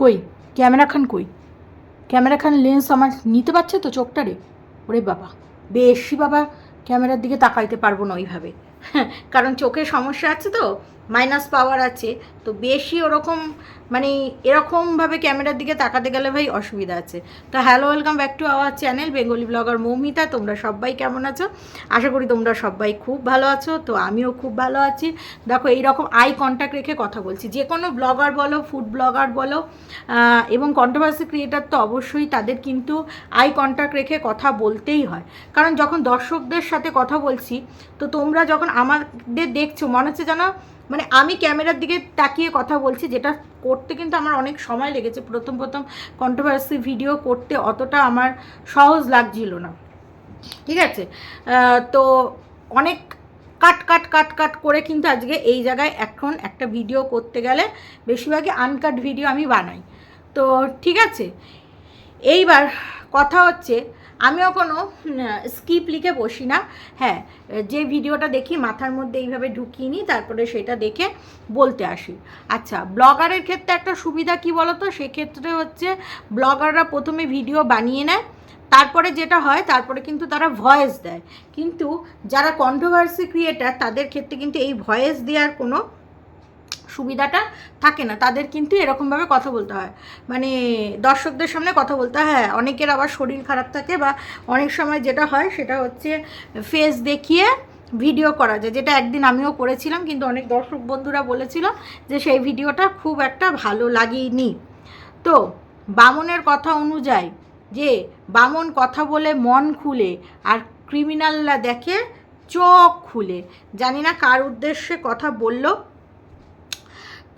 কই? ক্যামেরা খান কই? ক্যামেরা খান লেন্স আমার নিতে পারছে তো চোখটারে? ওরে বাবা, বেশি বাবা, ক্যামেরার দিকে তাকাইতে পারব না ওইভাবে। কারণ চোখের সমস্যা আছে তো। মাইনাস পাওয়ার আছে, তো বেশি ওরকম মানে এরকমভাবে ক্যামেরার দিকে তাকাতে গেলে ভাই অসুবিধা আছে। তো hello welcome back to our channel Bengali blogger Moumita তোমরা সবাই কেমন আছো? আশা করি তোমরা সবাই খুব ভালো আছো, তো আমিও খুব ভালো আছি। দেখো, এইরকম আই কন্ট্যাক্ট রেখে কথা বলছি। যে কোনো ব্লগার বলো ফুড ব্লগার বলো এবং কন্ট্রোভার্সি ক্রিয়েটার তো অবশ্যই তাদের কিন্তু আই কন্ট্যাক্ট রেখে কথা বলতেই হয়। কারণ যখন দর্শকদের সাথে কথা বলছি, তো তোমরা যখন আমাদের দেখছ, মনে হচ্ছে যেন মানে আমি ক্যামেরার দিকে তাকিয়ে কথা বলছি, যেটা করতে কিন্তু আমার অনেক সময় লেগেছে। প্রথম প্রথম কন্ট্রোভার্সি ভিডিও করতে অতটা আমার সহজ লাগছিল না। ঠিক আছে? তো অনেক কাট কাট কাট কাট করে কিন্তু আজকে এই জায়গায় এখন একটা ভিডিও করতে গেলে বেশিরভাগই আনকাট ভিডিও আমি বানাই। তো ঠিক আছে? এইবার কথা হচ্ছে আমিও কোনো স্কিপ লিখে বসি না। হ্যাঁ যে ভিডিওটা দেখি মাথার মধ্যে এইভাবে ঢুকিয়ে নিই, তারপরে সেটা দেখে বলতে আসি। আচ্ছা ব্লগারের ক্ষেত্রে একটা সুবিধা কি বলো তো সেক্ষেত্রে হচ্ছে ব্লগাররা প্রথমে ভিডিও বানিয়ে নেয়, তারপরে যেটা হয়, তারপরে কিন্তু তারা ভয়েস দেয়। কিন্তু যারা কন্ট্রোভার্সি ক্রিয়েটার তাদের ক্ষেত্রে কিন্তু এই ভয়েস দেওয়ার কোনো সুবিধাটা থাকে না। তাদের কিন্তু এরকমভাবে কথা বলতে হয়। মানে দর্শকদের সামনে কথা বলতে হয় হ্যাঁ অনেকের আবার শরীর খারাপ থাকে বা অনেক সময় যেটা হয় সেটা হচ্ছে ফেস দেখিয়ে ভিডিও করা যায়। যেটা একদিন আমিও করেছিলাম, কিন্তু অনেক দর্শক বন্ধুরা বলেছিল যে সেই ভিডিওটা খুব একটা ভালো লাগেনি তো বামনের কথা অনুযায়ী যে বামন কথা বলে মন খুলে আর ক্রিমিনালরা দেখে চোখ খুলে, জানি না কার উদ্দেশ্যে কথা বলল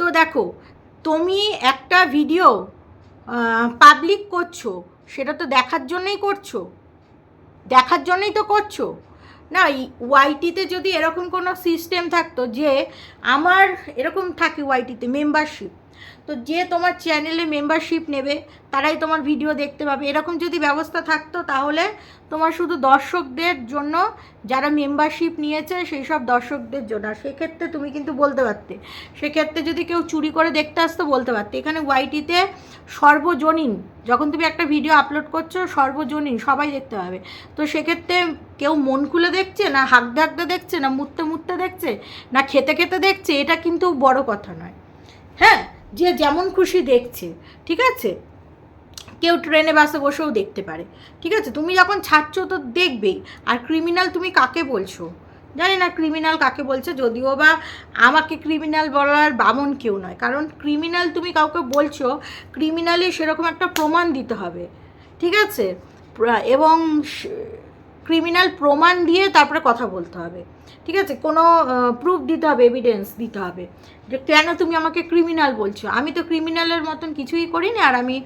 তো দেখো, তুমি একটা ভিডিও পাবলিক করছ, সেটা তো দেখার জন্যই করছ। দেখার জন্যই তো করছ। না ওয়াইটিতে যদি এরকম কোনো সিস্টেম থাকতো যে, আমার এরকম থাকে ওয়াইটিতে মেম্বারশিপ তো যে তোমার চ্যানেলে মেম্বারশিপ নেবে, তারাই তোমার ভিডিও দেখতে পাবে। এরকম যদি ব্যবস্থা থাকতো, তাহলে তোমার শুধু দর্শকদের জন্য যারা মেম্বারশিপ নিয়েছে, সেই সব দর্শকদের জন্য। আর সেক্ষেত্রে তুমি কিন্তু বলতে পারতে। সেক্ষেত্রে যদি কেউ চুরি করে দেখতে আসতো, বলতে পারতে। এখানে ওয়াইটিতে সর্বজনীন, যখন তুমি একটা ভিডিও আপলোড করছ, সর্বজনীন, সবাই দেখতে পাবে। তো সেক্ষেত্রে কেউ মন খুলে দেখছে, না হাঁকতে হাঁকতে দেখছে, না মুততে মুততে দেখছে, না খেতে খেতে দেখছে, এটা কিন্তু বড় কথা নয়। হ্যাঁ? যে যেমন খুশি দেখছে, ঠিক আছে? কেউ ট্রেনে, বাসে বসেও দেখতে পারে, ঠিক আছে? তুমি যখন ছাড়ছো তো দেখবেই, আর ক্রিমিনাল তুমি কাকে বলছো? জানি না ক্রিমিনাল কাকে বলছে, যদিও বা আমাকে ক্রিমিনাল বলার বামন কেউ নয়, কারণ ক্রিমিনাল তুমি কাউকে বলছো ক্রিমিনালি সেরকম একটা প্রমাণ দিতে হবে, ঠিক আছে? এবং ক্রিমিনাল প্রমাণ দিয়ে তারপরে কথা বলতে হবে, ঠিক আছে? কোনো প্রুফ দিতে হবে এভিডেন্স দিতে হবে। যে কেন তুমি আমাকে ক্রিমিনাল বলছো? আমি তো ক্রিমিনালের মতন কিছুই করিনি আর আমি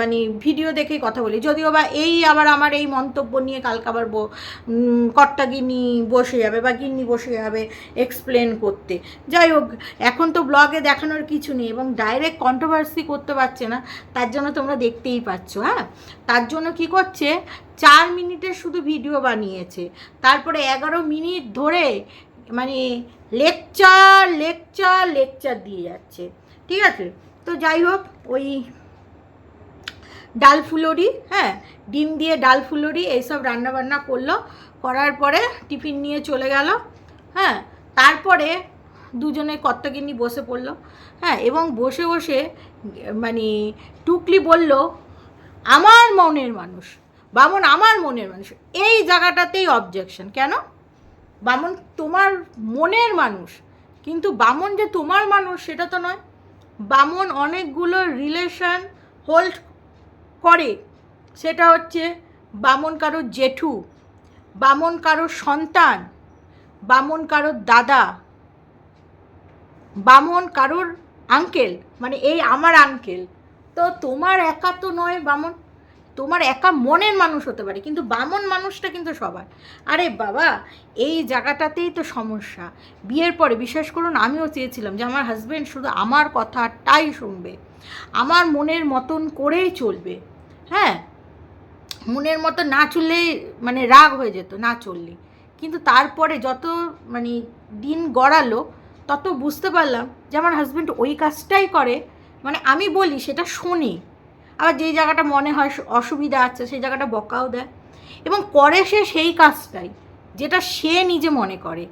মানে ভিডিও দেখেই কথা বলি। যদিও বা এই আবার আমার এই মন্তব্য নিয়ে কালকে আবার কর্তা গিন্নি বসে যাবে বা গিন্নি বসে যাবে এক্সপ্লেন করতে। যাই হোক, এখন তো ব্লগে দেখানোর কিছু নেই এবং ডাইরেক্ট কন্ট্রোভার্সি করতে পারছে না, তার জন্য তোমরা দেখতেই পাচ্ছ হ্যাঁ? তার জন্য কি করছে? চার মিনিটের শুধু ভিডিও বানিয়েছে। তারপরে এগারো মিনিট ধরে মানে লেকচার লেকচার লেকচার দিয়ে যাচ্ছে। ঠিক আছে? তো যাই হোক, ওই ডাল ফুলরি হ্যাঁ ডিম দিয়ে ডাল ফুলরি, এইসব রান্নাবান্না করল। করার পরে টিফিন নিয়ে চলে গেল হ্যাঁ। তারপরে দুজনে কর্তাগিন্নি বসে পড়ল হ্যাঁ এবং বসে বসে মানে টুকলি বলল, আমার মনের মানুষ, বামন আমার মনের মানুষ। এই জায়গাটাতেই অবজেকশন কেন? বামন তোমার মনের মানুষ, কিন্তু বামন যে তোমার মানুষ সেটা তো নয়। বামন অনেকগুলো রিলেশন হোল্ড করে। সেটা হচ্ছে বামন কারও জেঠু, বামন কারও সন্তান, বামন কারোর দাদা, বামন কারোর আঙ্কেল মানে এই আমার আঙ্কেল তো তোমার একা তো নয় বামন। তোমার একা মনের মানুষ হতে পারে, কিন্তু বামন মানুষটা কিন্তু সবার। আরে বাবা, এই জায়গাটাতেই তো সমস্যা। বিয়ের পরে বিশ্বাস করুন, আমিও চেয়েছিলাম যে আমার হাজব্যান্ড শুধু আমার কথাটাই শুনবে। আমার মনের মতন করেই চলবে। হ্যাঁ মনের মতো না চললেই মানে রাগ হয়ে যেত, না চললে। কিন্তু তারপরে যত মানে দিন গড়ালো, তত বুঝতে পারলাম যে আমার হাজব্যান্ড ওই কাজটাই করে। মানে আমি বলি, সেটা শোনে। আবার যেই জায়গাটা মনে হয় অসুবিধা আছে, সেই জায়গাটা বকাও দেয়। এবং করে সে সেই কাজটাই, যেটা সে নিজে মনে করে।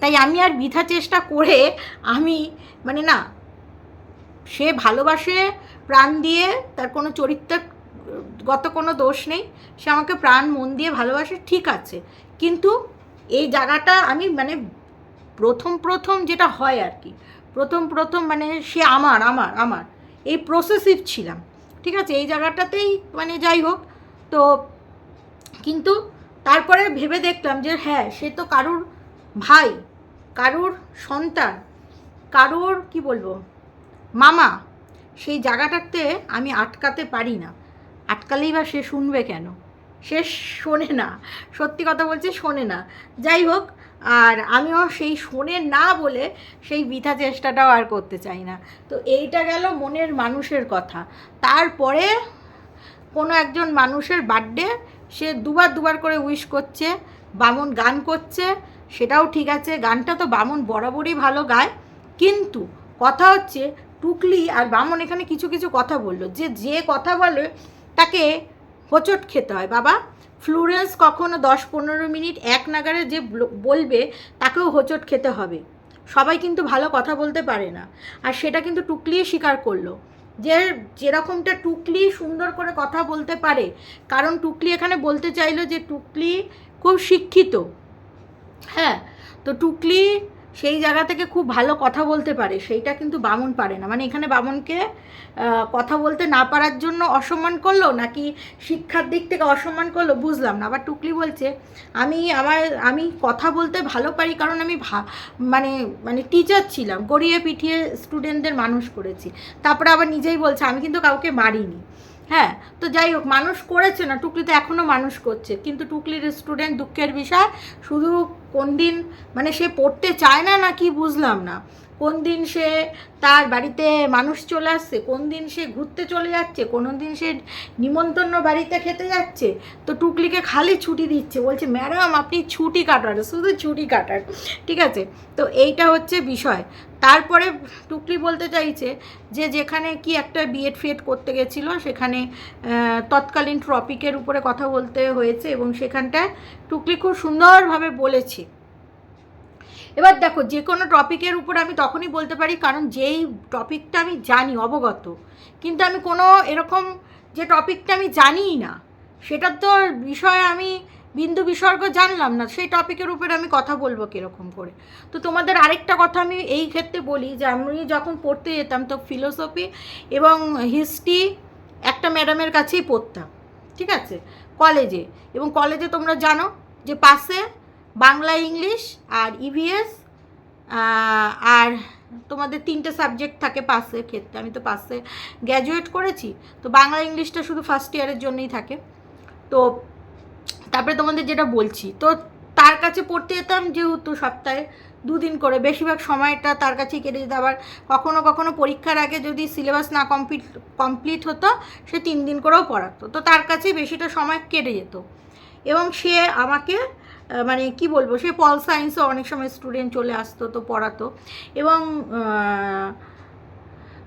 তাই আমি আর বৃথা চেষ্টা করে আমি মানে না, সে ভালোবাসে, প্রাণ দিয়ে, তার কোনো চরিত্রগত কোনো দোষ নেই, সে আমাকে প্রাণ, মন দিয়ে ভালোবাসে, ঠিক আছে। কিন্তু এই জায়গাটা আমি মানে প্রথম প্রথম যেটা হয় আর কি, প্রথম প্রথম মানে সে আমার আমার আমার, এই প্রসেসিভ ছিলাম। ঠিক আছে, এই জায়গাটাতেই মানে যাই হোক। তো কিন্তু তারপরে ভেবে দেখলাম যে হ্যাঁ সে তো কারুর ভাই, কারুর সন্তান, কারুর কি বলব, মামা, সেই জায়গাটাতে আমি আটকাতে পারি না। আটকালেই বা সে শুনবে কেন? সে শোনে না, সত্যি কথা বলছে শোনে না। যাই হোক আর আমিও সেই শোনে না বলে সেই বৃথা চেষ্টাটাও আর করতে চাই না। তো এইটা গেল মনের মানুষের কথা। তারপরে কোনো একজন মানুষের বার্থডে, সে দুবার দুবার করে উইশ করছে, বামন গান করছে, সেটাও ঠিক আছে, গানটা তো বামন বরাবরই ভালো গায়। কিন্তু কথা হচ্ছে, টুকলি আর বামন এখানে কিছু কিছু কথা বলল। যে যে কথা বলে তাকে হোঁচট খেতে হয়। বাবা ফ্লুরেন্স কখনো দশ পনেরো মিনিট এক নাগারে যে বলবে, তাকেও হোঁচট খেতে হবে। সবাই কিন্তু ভালো কথা বলতে পারে না। আর সেটা কিন্তু টুকলিয়ে স্বীকার করল। যে যেরকমটা টুকলি সুন্দর করে কথা বলতে পারে, কারণ টুকলি এখানে বলতে চাইলো যে টুকলি খুব শিক্ষিত। হ্যাঁ তো টুকলি সেই জায়গা থেকে খুব ভালো কথা বলতে পারে, সেইটা কিন্তু বামন পারে না। মানে এখানে বামনকে কথা বলতে না পারার জন্য অসম্মান করল নাকি শিক্ষার দিক থেকে অসম্মান করল বুঝলাম না। আবার টুকলি বলছে, আমি আমার, আমি কথা বলতে ভালো পারি কারণ আমি মানে মানে টিচার ছিলাম, গড়িয়ে পিঠিয়ে স্টুডেন্টদের মানুষ করেছি। তারপরে আবার নিজেই বলছে, আমি কিন্তু কাউকে মারিনি। হ্যাঁ তো যাই হোক, মানুষ করেছে না, টুকলি তো এখনও মানুষ করছে। কিন্তু টুকলির স্টুডেন্ট দুঃখের বিষয়, শুধু কোন দিন মানে সে পড়তে চায় না না কি বুঝলাম না। কোন দিন সে তার বাড়িতে মানুষ চলে আসছে, কোন দিন সে ঘুরতে চলে যাচ্ছে, কোনো দিন সে নিমন্ত্রণ বাড়িতে খেতে যাচ্ছে, তো টুকলিকে খালি ছুটি দিচ্ছে, বলছে, ম্যাডাম, আপনি ছুটি কাটার শুধু ছুটি কাটার ঠিক আছে? তো এইটা হচ্ছে বিষয়। তারপরে টুকলি বলতে চাইছে যে, যেখানে কি একটা বিএড ফিএড করতে গেছিল, সেখানে তৎকালীন ট্রপিকের উপরে কথা বলতে হয়েছে এবং সেখানটায় টুকলি খুব সুন্দরভাবে বলেছে। এবার দেখো, যে কোনো টপিকের উপর আমি তখনই বলতে পারি, কারণ যেই টপিকটা আমি জানি অবগত, কিন্তু আমি কোনো এরকম যে টপিকটা আমি জানিই না, সেটার তো বিষয়ে আমি বিন্দু বিসর্গ জানলাম না, সেই টপিকের উপরে আমি কথা বলব কীরকম করে। তো তোমাদের আরেকটা কথা আমি এই ক্ষেত্রে বলি, যে আমি যখন পড়তে যেতাম, তো ফিলোসফি এবং হিস্ট্রি একটা ম্যাডামের কাছেই পড়তাম, ঠিক আছে? কলেজে এবং কলেজে তোমরা জানো যে পাশে বাংলা ইংলিশ আর ইভিএস আর তোমাদের তিনটে সাবজেক্ট থাকে পাসের ক্ষেত্রে। আমি তো পাসে গ্র্যাজুয়েট করেছি, তো বাংলা ইংলিশটা শুধু ফার্স্ট ইয়ারের জন্যই থাকে। তো তারপরে তোমাদের যেটা বলছি, তো তার কাছে পড়তে যেতাম যেহেতু সপ্তাহে দুদিন করে, বেশিরভাগ সময়টা তার কাছেই কেটে যেত। আবার কখনো কখনো পরীক্ষার আগে যদি সিলেবাস না কমপ্লিট কমপ্লিট হতো, সে তিন দিন করেও পড়াতো। তো তার কাছেই বেশিটা সময় কেটে যেত। এবং সে আমাকে মানে কি বলব, সে পল সায়েন্সও অনেক সময় স্টুডেন্ট চলে আসতো তো পড়াতো। এবং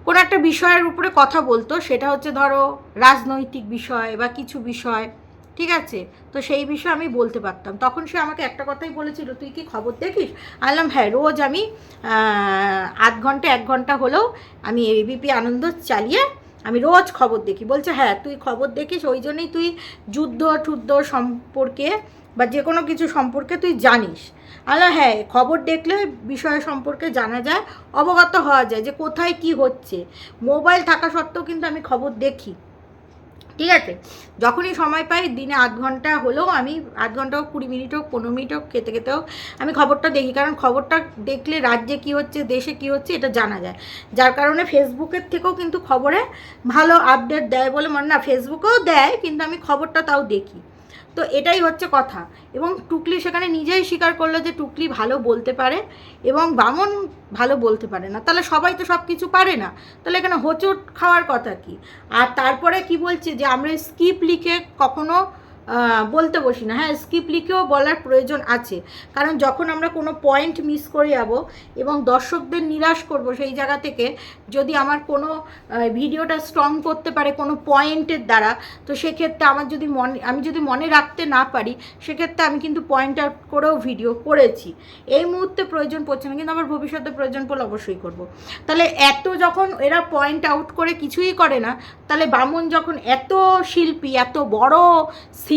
কোনো একটা বিষয়ের উপরে কথা বলতো, সেটা হচ্ছে ধরো রাজনৈতিক বিষয় বা কিছু বিষয়, ঠিক আছে? তো সেই বিষয়ে আমি বলতে পারতাম। তখন সে আমাকে একটা কথাই বলেছিল, তুই কি খবর দেখিস? আনলাম হ্যাঁ রোজ আমি আধ ঘণ্টা, এক ঘণ্টা হলেও আমি এবিপি আনন্দ চালিয়ে আমি রোজ খবর দেখি। বলছে হ্যাঁ তুই খবর দেখিস, ওই জন্যই তুই যুদ্ধ টুদ্ধ সম্পর্কে বা যে কোনো কিছু সম্পর্কে তুই জানিস। আল্লাহ হ্যাঁ খবর দেখলে বিষয় সম্পর্কে জানা যায়, অবগত হওয়া যায় যে কোথায় কি হচ্ছে। মোবাইল থাকা সত্ত্বেও কিন্তু আমি খবর দেখি। ঠিক আছে? যখনই সময় পাই, দিনে আধ ঘণ্টা হলেও আমি, আধ ঘণ্টা হোক, কুড়ি মিনিট হোক, পনেরো মিনিট হোক, খেতে খেতে হোক, আমি খবরটা দেখি। কারণ খবরটা দেখলে রাজ্যে কি হচ্ছে, দেশে কি হচ্ছে, এটা জানা যায়। যার কারণে ফেসবুকের থেকেও কিন্তু খবরে ভালো আপডেট দেয় বলে মনে না ফেসবুকেও দেয়, কিন্তু আমি খবরটা তাও দেখি। তো এটাই হচ্ছে কথা। এবং টুকলি সেখানে নিজেই স্বীকার করল যে টুকলি ভালো বলতে পারে এবং বামন ভালো বলতে পারে না। তাহলে সবাই তো সব কিছু পারে না। তাহলে এখানে হোঁচট খাওয়ার কথা কি? আর তারপরে কি বলছে যে আমরা স্কিপ লিখে কখনো বলতে বসি না। হ্যাঁ স্কিপ লিখেও বলার প্রয়োজন আছে। কারণ যখন আমরা কোনো পয়েন্ট মিস করে যাব এবং দর্শকদের নিরাশ করব সেই জায়গা থেকে, যদি আমার কোনো ভিডিওটা স্ট্রং করতে পারে কোনো পয়েন্টের দ্বারা, তো সেক্ষেত্রে আমার যদি মনে, আমি যদি মনে রাখতে না পারি, সেক্ষেত্রে আমি কিন্তু পয়েন্ট আউট করেও ভিডিও করেছি। এই মুহূর্তে প্রয়োজন পড়ছে না, কিন্তু আমার ভবিষ্যতে প্রয়োজন পড়লে অবশ্যই করব। তাহলে এত যখন এরা পয়েন্ট আউট করে কিছুই করে না, তাহলে বামন যখন এত শিল্পী, এত বড়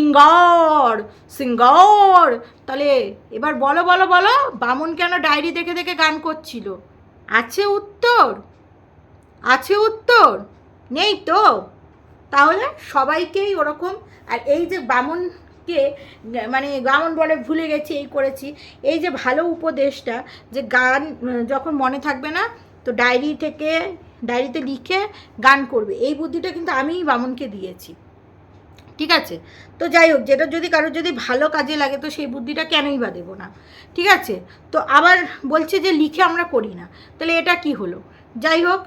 সিঙ্গার, সিঙ্গর। তাহলে এবার বলো বলো বলো, বামন কেন ডায়েরি দেখে দেখে গান করছিল? আছে উত্তর? আছে উত্তর? নেই তো? তাহলে সবাইকেই ওরকম, আর এই যে বামনকে মানে বামন বলে ভুলে গেছি, এই করেছি, এই যে ভালো উপদেশটা, যে গান, যখন মনে থাকবে না, তো ডায়েরি থেকে, ডায়েরিতে লিখে গান করবে। এই বুদ্ধিটা কিন্তু আমিই বামনকে দিয়েছি। ঠিক আছে? তো যাই হোক, যেটা যদি কারোর যদি ভালো কাজে লাগে, তো সেই বুদ্ধিটা কেনই বা দেবো না? ঠিক আছে? তো আবার বলছে যে লিখে আমরা করি না। তাহলে এটা কি হলো? যাই হোক,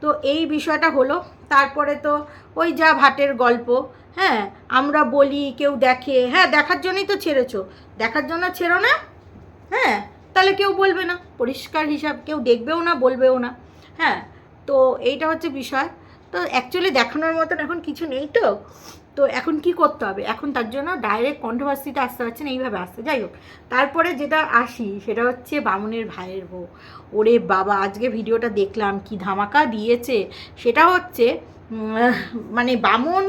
তো এই বিষয়টা হলো। তারপরে তো ওই যা ভাটের গল্প হ্যাঁ? আমরা বলি, কেউ দেখে হ্যাঁ দেখার জন্যই তো ছেড়েছো। দেখার জন্য ছেড়ো না হ্যাঁ? তাহলে কেউ বলবে না। পরিষ্কার হিসাব, কেউ দেখবেও না, বলবেও না। হ্যাঁ? তো এইটা হচ্ছে বিষয়। তো অ্যাকচুয়ালি দেখানোর মতন এখন কিছু নেই তো। তো এখন কি করতে হবে? এখন তার জন্য ডাইরেক্ট কন্ট্রোভার্সিতে আসতে পারছে না, এইভাবে আসতে যাই হোক, তারপরে যেটা আসি, সেটা হচ্ছে বামুনের ভাইয়ের বউ। ওরে বাবা, আজকে ভিডিওটা দেখলাম, কি ধামাকা দিয়েছে। সেটা হচ্ছে মানে বামন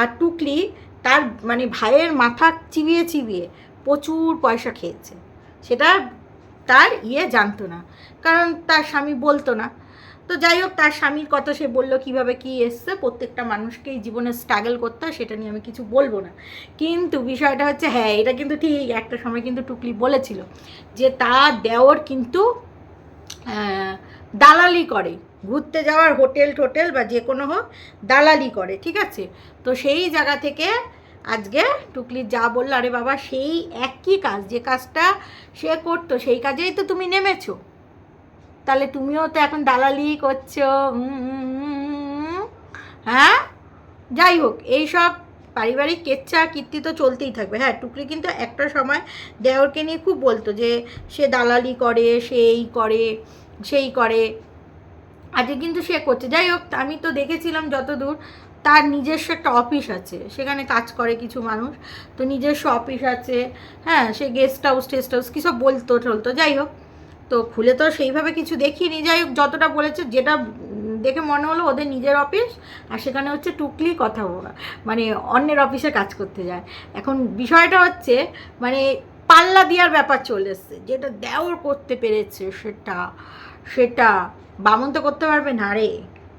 আর টুকলি তার মানে ভাইয়ের মাথা চিবিয়ে চিবিয়ে প্রচুর পয়সা খেয়েছে। সেটা তার ইয়ে জানতো না। কারণ তার স্বামী বলতো না তো যাই হোক, তার স্বামীর কথা সে বলল, কীভাবে কি এসছে, প্রত্যেকটা মানুষকেই জীবনে স্ট্রাগল করতে হয়, সেটা নিয়ে আমি কিছু বলব না। কিন্তু বিষয়টা হচ্ছে হ্যাঁ এটা কিন্তু ঠিক, একটা সময় কিন্তু টুকলি বলেছিল যে তার দেওর কিন্তু দালালি করে, ঘুরতে যাওয়ার হোটেল টোটেল বা যে কোনো হোক, দালালি করে, ঠিক আছে? তো সেই জায়গা থেকে আজকে টুকলি যা বলল, আরে বাবা, সেই একই কাজ, যে কাজটা সে করতো, সেই কাজেই তো তুমি নেমেছো। তাহলে তুমিও তো এখন দালালি করছ। হ্যাঁ? যাই হোক, এইসব পারিবারিক কেচ্ছা কীর্তি তো চলতেই থাকবে। হ্যাঁ টুকরি কিন্তু একটা সময় দেওরকে নিয়ে খুব বলতো যে, সে দালালি করে, সে এই করে, সেই করে। আজকে কিন্তু সে করছে। যাই হোক, আমি তো দেখেছিলাম যতদূর তার নিজস্ব একটা অফিস আছে। সেখানে কাজ করে কিছু মানুষ। তো নিজস্ব অফিস আছে। হ্যাঁ সে গেস্ট হাউস টেস্ট হাউস কী সব বলতো টলতো যাই হোক তো খুলে তো সেইভাবে কিছু দেখিনি। যাই হোক, যতটা বলেছে, যেটা দেখে মনে হলো ওদের নিজের অফিস, আর সেখানে হচ্ছে টুকলি কথা মানে অন্যের অফিসে কাজ করতে যায়। এখন বিষয়টা হচ্ছে মানে পাল্লা দেওয়ার ব্যাপার চলে এসছে। যেটা দেওর করতে পেরেছে সেটা সেটা বামন তো করতে পারবে না রে।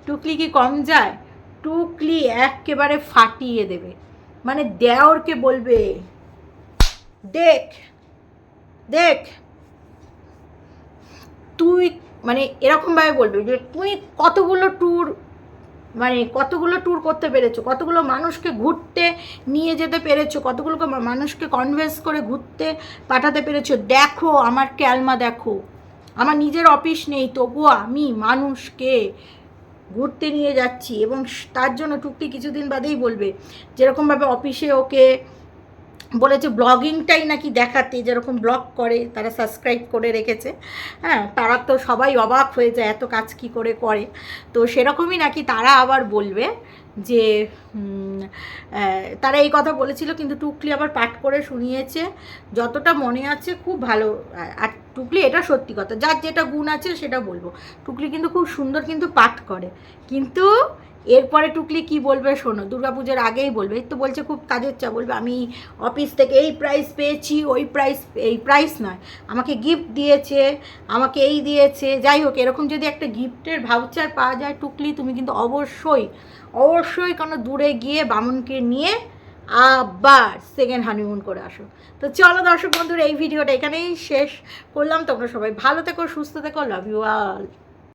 টুকলি কি কম যায়? টুকলি একেবারে ফাটিয়ে দেবে। মানে দেওরকে বলবে, দেখ দেখ তুই মানে এরকমভাবে বলবে যে তুই কতগুলো ট্যুর মানে কতগুলো ট্যুর করতে পেরেছ, কতগুলো মানুষকে ঘুরতে নিয়ে যেতে পেরেছ, কতগুলো মানুষকে কনভেন্স করে ঘুরতে পাঠাতে পেরেছ, দেখো আমার ক্যালমা দেখো। আমার নিজের অফিস নেই, তবুও আমি মানুষকে ঘুরতে নিয়ে যাচ্ছি এবং তার জন্য টুকটি কিছুদিন বাদেই বলবে, যেরকমভাবে অফিসে ওকে বলেছে ব্লগিংটাই নাকি দেখাতে, যেরকম ব্লগ করে, তারা সাবস্ক্রাইব করে রেখেছে। হ্যাঁ তারা তো সবাই অবাক হয়ে যায়, এত কাজ কি করে করে। তো সেরকমই নাকি তারা আবার বলবে যে তারা এই কথা বলেছিল, কিন্তু টুকলি আবার পাঠ করে শুনিয়েছে। যতটা মনে আছে খুব ভালো। আর- টুকলি এটা সত্যি কথা, যার যেটা গুণ আছে সেটা বলব। টুকলি কিন্তু খুব সুন্দর কিন্তু পাঠ করে। কিন্তু এরপরে টুকলি কি বলবে শোনো, দুর্গাপুজোর আগেই বলবে তো বলছে খুব কাজের চা বলবে আমি অফিস থেকে এই প্রাইস পেয়েছি, ওই প্রাইস এই প্রাইস নয়, আমাকে গিফট দিয়েছে, আমাকে এই দিয়েছে, যাই হোক, এরকম যদি একটা গিফটের ভাউচার পাওয়া যায় টুকলি, তুমি কিন্তু অবশ্যই অবশ্যই কোনো দূরে গিয়ে বামুনকে নিয়ে আবার সেকেন্ড হানিমুন করে আসো। তো চলো দর্শক বন্ধুরা, এই ভিডিওটা এখানেই শেষ করলাম, তোমরা সবাই ভালো থেকো, সুস্থ থেকো লাভ ইউ অল